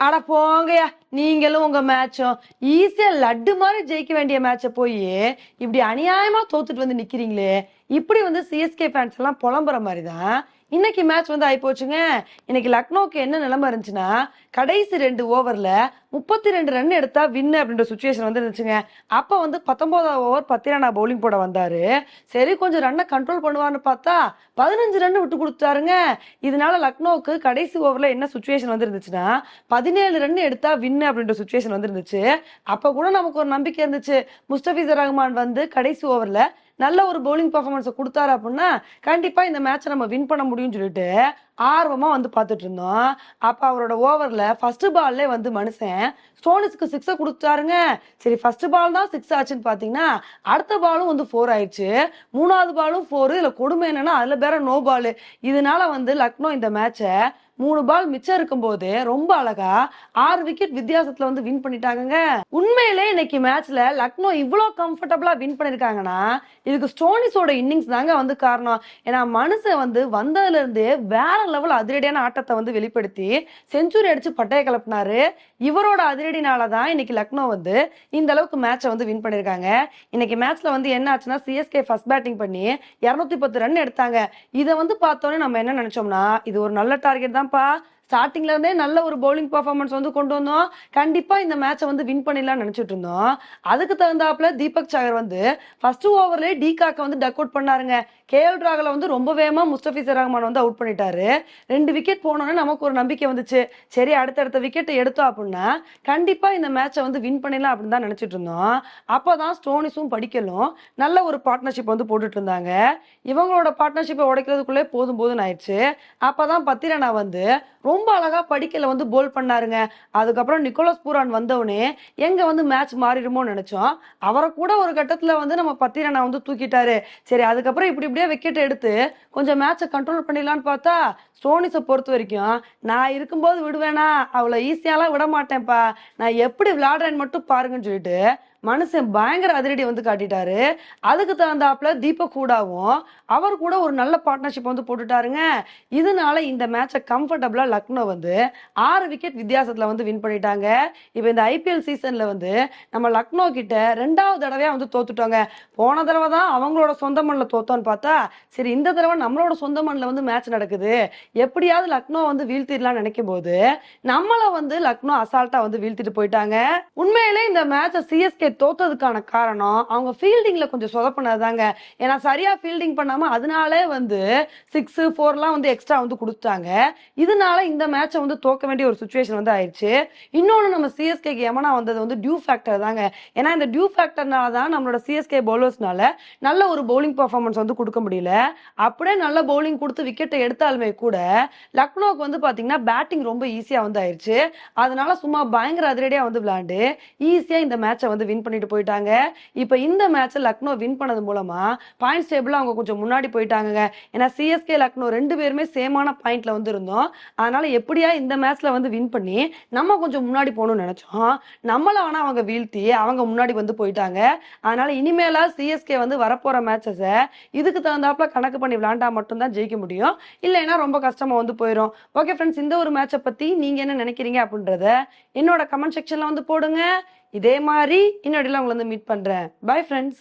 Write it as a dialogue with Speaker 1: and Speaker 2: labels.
Speaker 1: அட போங்கயா நீங்களும் உங்க மேட்சும் ஈஸியா லட்டு மாதிரி ஜெயிக்க வேண்டிய மேட்சை போய் இப்படி அநியாயமா தோத்துட்டு வந்து நிக்கிறீங்களே இப்படி வந்து சிஎஸ்கே ஃபேன்ஸ் எல்லாம் புலம்புற மாதிரி தான் இன்னைக்கு மேட்ச் வந்து ஆயிப்போச்சுங்க. இன்னைக்கு லக்னோக்கு என்ன நிலைமை இருந்துச்சுன்னா கடைசி ரெண்டு ஓவரில் முப்பத்தி ரெண்டு ரன் எடுத்தா வின்னு அப்படின்ற சுச்சுவேஷன் வந்து இருந்துச்சுங்க. அப்போ வந்து பத்தொன்பதாவது ஓவர் பத்திரானா பவுலிங் போட வந்தாரு. சரி கொஞ்சம் ரன்னை கண்ட்ரோல் பண்ணுவார்னு பார்த்தா பதினஞ்சு ரன் விட்டு கொடுத்தாருங்க. இதனால லக்னோவுக்கு கடைசி ஓவரில் என்ன சுச்சுவேஷன் வந்து இருந்துச்சுன்னா பதினேழு ரன் எடுத்தா வின்னு அப்படின்ற சுச்சுவேஷன் வந்து இருந்துச்சு. அப்போ கூட நமக்கு ஒரு நம்பிக்கை இருந்துச்சு. முஸ்தபிசர் ரஹ்மான் வந்து கடைசி ஓவரில் நல்ல ஒரு பவுலிங் பர்ஃபார்மன்ஸை கொடுத்தாரு அப்படின்னா கண்டிப்பாக இந்த மேட்சை நம்ம வின் பண்ண முடியும்னு சொல்லிட்டு ஆர்வமாக வந்து பார்த்துட்டு இருந்தோம். அப்போ அவரோட ஓவரில் ஃபஸ்ட்டு பால்லே வந்து மனுஷன் ஸ்டோனிஸ்க்கு சிக்ஸை கொடுத்தாருங்க. சரி ஃபஸ்ட்டு பால் தான் சிக்ஸ் ஆச்சுன்னு பார்த்தீங்கன்னா அடுத்த பாலும் வந்து ஃபோர் ஆயிடுச்சு. மூணாவது பாலும் ஃபோரு இதில் கொடுமை என்னன்னா அதில் வேற நோ பால் இதனால வந்து லக்னோ இந்த மேட்சை மூணு பால் மிச்சம் இருக்கும்போது ரொம்ப அழகா ஆறு விக்கெட் வித்தியாசத்துல வந்து வின் பண்ணிட்டாங்கங்க. உண்மையிலே இன்னைக்கு மேட்ச்ல லக்னோ இவ்வளோ கம்ஃபர்டபுளா வின் பண்ணிருக்காங்கன்னா இதுக்கு ஸ்டோனிஸோட இன்னிங்ஸ் தாங்க வந்து காரணம். ஏன்னா மனுஷன் வந்து வந்ததுல இருந்தே வேற லெவல் அதிரடியான ஆட்டத்தை வந்து வெளிப்படுத்தி செஞ்சுரி அடிச்சு பட்டையை கிளப்பினாரு இவரோட அதிரடினால தான் இன்னைக்கு லக்னோ வந்து இந்த அளவுக்கு மேட்சை வந்து வின் பண்ணிருக்காங்க. இன்னைக்கு மேட்ச்ல வந்து என்ன ஆச்சுன்னா சிஎஸ்கே ஃபர்ஸ்ட் பேட்டிங் பண்ணி இருநூத்தி பத்து ரன் எடுத்தாங்க. இதை வந்து பார்த்தோன்னே நம்ம என்ன நினைச்சோம்னா இது ஒரு நல்ல டார்கெட் தான் தான்ப்பா? ஸ்டார்டிங்ல இருந்தே நல்ல ஒரு பவுலிங் பர்ஃபார்மன்ஸ் வந்து கொண்டு வந்தோம். கண்டிப்பா இந்த மேட்சை வந்து வின் பண்ணிடலாம்னு நினைச்சிட்டு இருந்தோம். அதுக்கு தகுந்தாப்புல தீபக் சாகர் வந்து ஃபர்ஸ்ட் ஓவர்லயே டிகாக்க வந்து டக் அவுட் பண்ணாருங்க. கேஎல் ராகுல வந்து ரொம்ப வேகமா முஸ்தபிசர் ரஹ்மான் வந்து அவுட் பண்ணிட்டாரு. ரெண்டு விக்கெட் போனோன்னே நமக்கு ஒரு நம்பிக்கை வந்துச்சு. சரி அடுத்தடுத்த விக்கெட் எடுத்தோம் அப்படின்னா கண்டிப்பா இந்த மேட்சை வந்து வின் பண்ணிடலாம் அப்படின்னு தான் நினைச்சிட்டு இருந்தோம். அப்பதான் ஸ்டோனிஸும் படிக்கலும் நல்ல ஒரு பார்ட்னர்ஷிப் வந்து போட்டுட்டு இருந்தாங்க. இவங்களோட பார்ட்னர்ஷிப்பை உடைக்கிறதுக்குள்ளே போதும் போதும்னு ஆயிடுச்சு. அப்பதான் பத்திரனா வந்து ரொம்ப அழகா படிக்கல வந்து போல் பண்ணாருங்க. அதுக்கப்புறம் நிக்கோலஸ் பூரான் வந்தவனே எங்க வந்து மேட்ச் மாறிடுமோன்னு நினைச்சோம். அவரை கூட ஒரு கட்டத்தில் வந்து நம்ம பத்திரனா வந்து தூக்கிட்டாரு. சரி அதுக்கப்புறம் இப்படி அப்படியே விக்கெட் எடுத்து கொஞ்சம் மேட்சை கண்ட்ரோல் பண்ணிடலான்னு பார்த்தா ஸ்டோனிஸை பொறுத்த வரைக்கும் நான் இருக்கும்போது விடுவேனா? அவ்வளோ ஈஸியாலாம் விட மாட்டேன்ப்பா. நான் எப்படி விளையாடுறேன்னு மட்டும் பாருங்கன்னு சொல்லிட்டு மனுஷன் பயங்கர அதிரடி வந்து காட்டிட்டாரு. அதுக்கு தகுந்தாப்புல தீபக் கூடாவும் அவர் கூட ஒரு நல்ல பார்ட்னர்ஷிப் வந்து போட்டுட்டாருங்க. இதனால இந்த மேட்சை கம்ஃபர்டபுளா லக்னோ வந்து ஆறு விக்கெட் வித்தியாசத்துல வந்து வின் பண்ணிட்டாங்க. இப்போ இந்த ஐபிஎல் சீசன்ல வந்து நம்ம லக்னோ கிட்ட ரெண்டாவது தடவையா வந்து தோத்துட்டோங்க. போன தடவை தான் அவங்களோட சொந்த மண்ணில் தோத்தோன்னு பார்த்தா சரி இந்த தடவை நம்மளோட சொந்த மண்ணில் வந்து மேட்ச் நடக்குது. எப்படியாவது லக்னோ வந்து வீழ்த்திடலாம்னு நினைக்கும் போது நம்மள வந்து லக்னோ அசால்ட்டா வந்து வீழ்த்திட்டு போயிட்டாங்க. உண்மையிலே இந்த மேட்சை சிஎஸ்கே தோத்ததுக்கான காரணம் அவங்க ஃபீல்டிங்ல கொஞ்சம் சொதப்பினதாங்க ஏன்னா சரியா ஃபீல்டிங் பண்ணாம அதனாலே வந்து சிக்ஸ் ஃபோர்லாம் வந்து எக்ஸ்ட்ரா வந்து கொடுத்தாங்க இதனால இந்த மேட்சை வந்து தோக்க வேண்டிய ஒரு சுச்சுவேஷன் வந்து ஆயிடுச்சு. இன்னொன்று நம்ம சிஎஸ்கேக்கு எமனா வந்தது வந்து டியூ ஃபேக்டர் தாங்க. ஏன்னா இந்த டியூ ஃபேக்டர்னால தான் நம்மளோட சிஎஸ்கே பவுலர்ஸ்னால நல்ல ஒரு பவுலிங் பர்ஃபார்மன்ஸ் வந்து கொடுக்க முடியல. அப்படியே நல்ல பவுலிங் கொடுத்து விக்கெட்டை எடுத்தாலுமே கூட லக்னோவுக்கு வந்து பார்த்தீங்கன்னா பேட்டிங் ரொம்ப ஈஸியா வந்து ஆயிடுச்சு அதனால சும்மா பயங்கர அதிரடியாக வந்து விளாண்டு ஈஸியாக இந்த மேட்சை வந்து வின் பண்ணிட்டு போயிட்டாங்க. இப்போ இந்த மேட்சை லக்னோ வின் பண்ணது மூலமா பாயிண்ட்ஸ் டேபிள் அவங்க கொஞ்சம் முன்னாடி போயிட்டாங்க ஏன்னா சிஎஸ்கே லக்னோ ரெண்டு பேருமே சேமான பாயிண்ட்ல வந்து இருந்தோம். அதனால எப்படியா இந்த மேட்ச்ல வந்து வின் பண்ணி நம்ம கொஞ்சம் முன்னாடி போகணும்னு நினைச்சோம். நம்மள ஆனா அவங்க வீழ்த்தி அவங்க முன்னாடி வந்து போயிட்டாங்க. அதனால இனிமேலா சிஎஸ்கே வந்து வரப்போற மேட்சஸை இதுக்கு தகுந்தாப்புல கணக்கு பண்ணி விளையாண்டா மட்டும்தான் ஜெயிக்க முடியும். இல்லைன்னா ரொம்ப கஷ்டமா வந்து போயிடும் ஓகே ஃப்ரெண்ட்ஸ் இந்த ஒரு மேட்சை பத்தி நீங்க என்ன நினைக்கிறீங்க அப்படின்றத என்னோட கமெண்ட் செக்ஷன்ல வந்து போடுங்க. இதே மாதிரி இன்னொடியில் உங்களை வந்து மீட் பண்றேன். Bye friends